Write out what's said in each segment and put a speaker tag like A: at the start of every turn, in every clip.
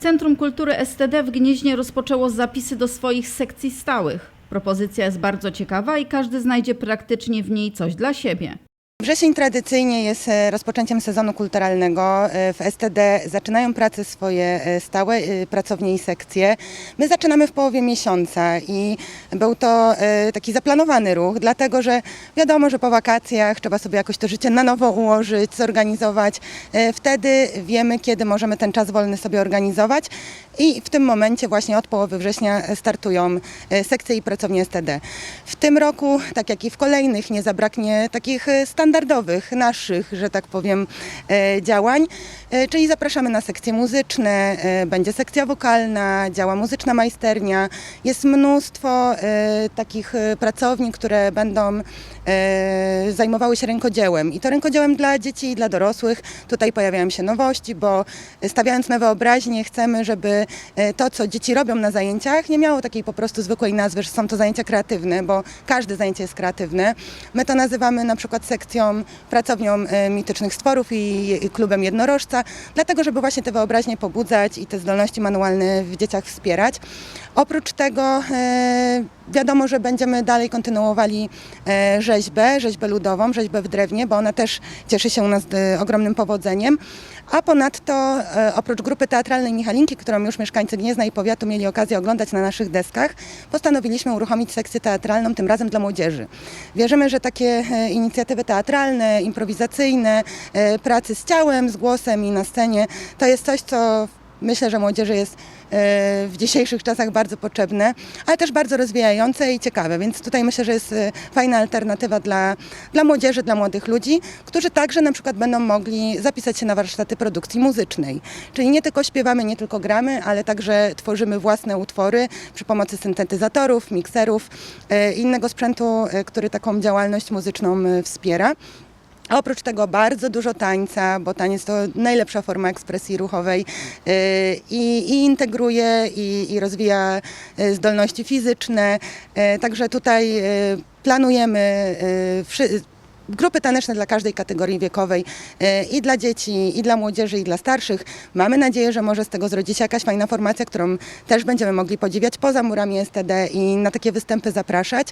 A: Centrum Kultury STD w Gnieźnie rozpoczęło zapisy do swoich sekcji stałych. Propozycja jest bardzo ciekawa i każdy znajdzie praktycznie w niej coś dla siebie.
B: Wrzesień tradycyjnie jest e, rozpoczęciem sezonu kulturalnego. E, W STD zaczynają pracę swoje e, stałe pracownie i sekcje. My zaczynamy w połowie miesiąca i był to taki zaplanowany ruch, dlatego że wiadomo, że po wakacjach trzeba sobie jakoś to życie na nowo ułożyć, zorganizować. Wtedy wiemy, kiedy możemy ten czas wolny sobie organizować i w tym momencie właśnie od połowy września startują sekcje i pracownie STD. W tym roku, tak jak i w kolejnych, nie zabraknie takich e, standardowych, naszych, że tak powiem, e, działań. E, Czyli zapraszamy na sekcje muzyczne, e, będzie sekcja wokalna, działa muzyczna majsternia. Jest mnóstwo takich pracowni, które będą zajmowały się rękodziełem. I to rękodziełem dla dzieci i dla dorosłych. Tutaj pojawiają się nowości, bo stawiając na wyobraźnię chcemy, żeby to, co dzieci robią na zajęciach, nie miało takiej po prostu zwykłej nazwy, że są to zajęcia kreatywne, bo każde zajęcie jest kreatywne. My to nazywamy na przykład sekcją, pracownią e, mitycznych stworów i, i klubem jednorożca, dlatego, żeby właśnie te wyobraźnie pobudzać i te zdolności manualne w dzieciach wspierać. Oprócz tego e, wiadomo, że będziemy dalej kontynuowali e, rzeźbę, rzeźbę ludową, rzeźbę w drewnie, bo ona też cieszy się u nas e, ogromnym powodzeniem. A ponadto e, oprócz grupy teatralnej Michalinki, którą już mieszkańcy Gniezna i powiatu mieli okazję oglądać na naszych deskach, postanowiliśmy uruchomić sekcję teatralną, tym razem dla młodzieży. Wierzymy, że takie inicjatywy teatralne, improwizacyjne, pracy z ciałem, z głosem i na scenie, to jest coś, co myślę, że młodzieży jest e, w dzisiejszych czasach bardzo potrzebne, ale też bardzo rozwijające i ciekawe, więc tutaj myślę, że jest e, fajna alternatywa dla, dla młodzieży, dla młodych ludzi, którzy także na przykład będą mogli zapisać się na warsztaty produkcji muzycznej. Czyli nie tylko śpiewamy, nie tylko gramy, ale także tworzymy własne utwory przy pomocy syntetyzatorów, mikserów e, i innego sprzętu, który taką działalność muzyczną wspiera. A oprócz tego bardzo dużo tańca, bo taniec to najlepsza forma ekspresji ruchowej yy, i, i integruje i, i rozwija yy, zdolności fizyczne. Yy, Także tutaj planujemy grupy taneczne dla każdej kategorii wiekowej yy, i dla dzieci, i dla młodzieży, i dla starszych. Mamy nadzieję, że może z tego zrodzić się jakaś fajna formacja, którą też będziemy mogli podziwiać poza murami STD i na takie występy zapraszać.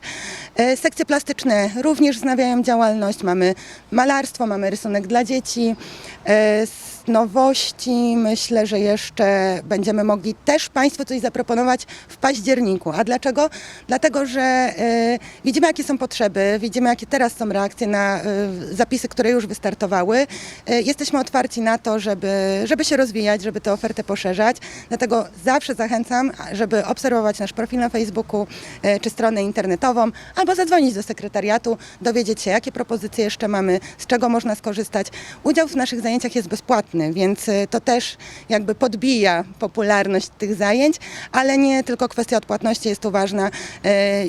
B: E, Sekcje plastyczne również wznawiają działalność. Mamy malarstwo, mamy rysunek dla dzieci. E, Z nowości myślę, że jeszcze będziemy mogli też Państwu coś zaproponować w październiku. A dlaczego? Dlatego, że widzimy jakie są potrzeby, widzimy jakie teraz są reakcje na e, zapisy, które już wystartowały. E, Jesteśmy otwarci na to, żeby, żeby się rozwijać, żeby tę ofertę poszerzać. Dlatego zawsze zachęcam, żeby obserwować nasz profil na Facebooku e, czy stronę internetową, albo zadzwonić do sekretariatu, dowiedzieć się, jakie propozycje jeszcze mamy, z czego można skorzystać. Udział w naszych zajęciach jest bezpłatny, więc to też jakby podbija popularność tych zajęć, ale nie tylko kwestia odpłatności jest tu ważna.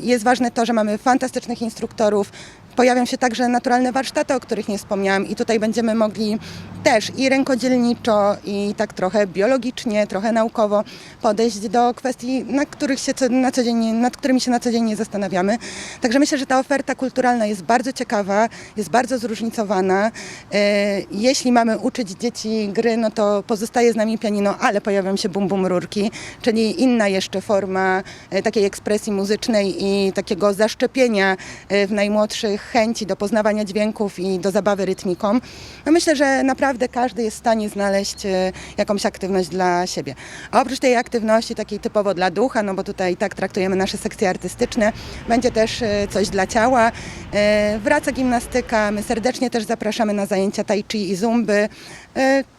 B: Jest ważne to, że mamy fantastycznych instruktorów, Pojawią się także naturalne warsztaty, o których nie wspomniałam i tutaj będziemy mogli też i rękodzielniczo, i tak trochę biologicznie, trochę naukowo podejść do kwestii, na których się na co dzień, nad którymi się na co dzień nie zastanawiamy. Także myślę, że ta oferta kulturalna jest bardzo ciekawa, jest bardzo zróżnicowana. E, Jeśli mamy uczyć dzieci gry, no to pozostaje z nami pianino, ale pojawią się bum bum rurki, czyli inna jeszcze forma e, takiej ekspresji muzycznej i takiego zaszczepienia e, w najmłodszych chęci do poznawania dźwięków i do zabawy rytmiką. No myślę, że naprawdę każdy jest w stanie znaleźć e, jakąś aktywność dla siebie. A oprócz tej aktywności takiej typowo dla ducha, no bo tutaj tak traktujemy nasze sekcje artystyczne, będzie też e, coś dla ciała. E, Wraca gimnastyka, my serdecznie też zapraszamy na zajęcia tai chi i zumby.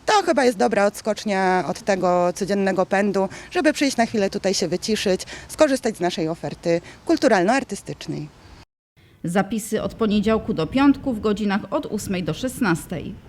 B: To chyba jest dobra odskocznia od tego codziennego pędu, żeby przyjść na chwilę tutaj się wyciszyć, skorzystać z naszej oferty kulturalno-artystycznej.
A: Zapisy od poniedziałku do piątku w godzinach od 8 do 16.